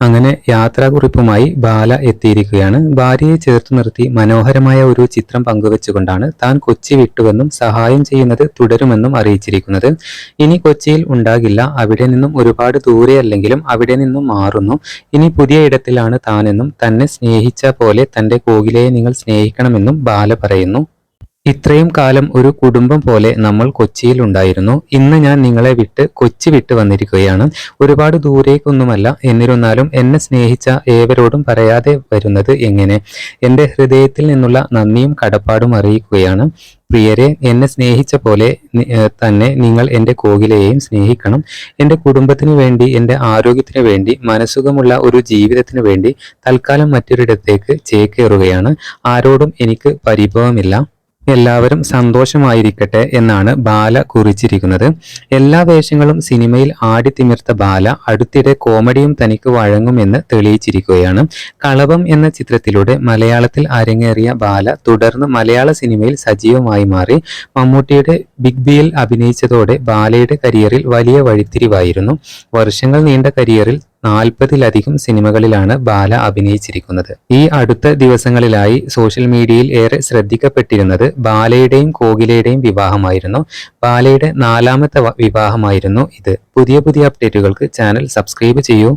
അങ്ങനെ യാത്രാക്കുറിപ്പുമായി ബാല എത്തിയിരിക്കുകയാണ്. ഭാര്യയെ ചേർത്ത് നിർത്തി മനോഹരമായ ഒരു ചിത്രം പങ്കുവെച്ചുകൊണ്ടാണ് താൻ കൊച്ചി വിട്ടുവെന്നും സഹായം ചെയ്യുന്നത് തുടരുമെന്നും അറിയിച്ചിരിക്കുന്നത്. ഇനി കൊച്ചിയിൽ ഉണ്ടാകില്ല. അവിടെ നിന്നും ഒരുപാട് ദൂരെയല്ലെങ്കിലും അവിടെ നിന്നും മാറുന്നു. ഇനി പുതിയ ഇടത്തിലാണ് താനെന്നും തന്നെ സ്നേഹിച്ച പോലെ തന്റെ കോകിലയെ നിങ്ങൾ സ്നേഹിക്കണമെന്നും ബാല പറയുന്നു. ഇത്രയും കാലം ഒരു കുടുംബം പോലെ നമ്മൾ കൊച്ചിയിൽ ഉണ്ടായിരുന്നു. ഇന്ന് ഞാൻ നിങ്ങളെ വിട്ട് കൊച്ചി വിട്ട് വന്നിരിക്കുകയാണ്. ഒരുപാട് ദൂരേക്കൊന്നുമല്ല. എന്നിരുന്നാലും എന്നെ സ്നേഹിച്ച ഏവരോടും പറയാതെ വരുന്നത് എങ്ങനെ? എന്റെ ഹൃദയത്തിൽ നിന്നുള്ള നന്ദിയും കടപ്പാടും അറിയിക്കുകയാണ്. പ്രിയരെ എന്നെ സ്നേഹിച്ച പോലെ തന്നെ നിങ്ങൾ എന്റെ കോകിലയെയും സ്നേഹിക്കണം. എന്റെ കുടുംബത്തിന് വേണ്ടി എന്റെ ആരോഗ്യത്തിന് വേണ്ടി മനസുഖമുള്ള ഒരു ജീവിതത്തിന് വേണ്ടി തൽക്കാലം മറ്റൊരിടത്തേക്ക് ചേക്കേറുകയാണ്. ആരോടും എനിക്ക് പരിഭവമില്ല. എല്ലാവരും സന്തോഷമായിരിക്കട്ടെ എന്നാണ് ബാല കുറിച്ചിരിക്കുന്നത്. എല്ലാ വേഷങ്ങളും സിനിമയിൽ ആടിത്തിമിർത്ത ബാല അടുത്തിടെ കോമഡിയും തനിക്ക് വഴങ്ങുമെന്ന് തെളിയിച്ചിരിക്കുകയാണ്. കളവം എന്ന ചിത്രത്തിലൂടെ മലയാളത്തിൽ അരങ്ങേറിയ ബാല തുടർന്ന് മലയാള സിനിമയിൽ സജീവമായി മാറി. മമ്മൂട്ടിയുടെ ബിഗ് ബിയിൽ അഭിനയിച്ചതോടെ ബാലയുടെ കരിയറിൽ വലിയ വഴിത്തിരിവായിരുന്നു. വർഷങ്ങൾ നീണ്ട കരിയറിൽ നാൽപ്പതിലധികം സിനിമകളിലാണ് ബാല അഭിനയിച്ചിരിക്കുന്നത്. ഈ അടുത്ത ദിവസങ്ങളിലായി സോഷ്യൽ മീഡിയയിൽ ഏറെ ശ്രദ്ധിക്കപ്പെട്ടിരുന്നത് ബാലയുടെയും കോകിലയുടെയും വിവാഹമായിരുന്നു. ബാലയുടെ നാലാമത്തെ വിവാഹമായിരുന്നു ഇത്. പുതിയ പുതിയ അപ്ഡേറ്റുകൾക്ക് ചാനൽ സബ്സ്ക്രൈബ് ചെയ്യൂ.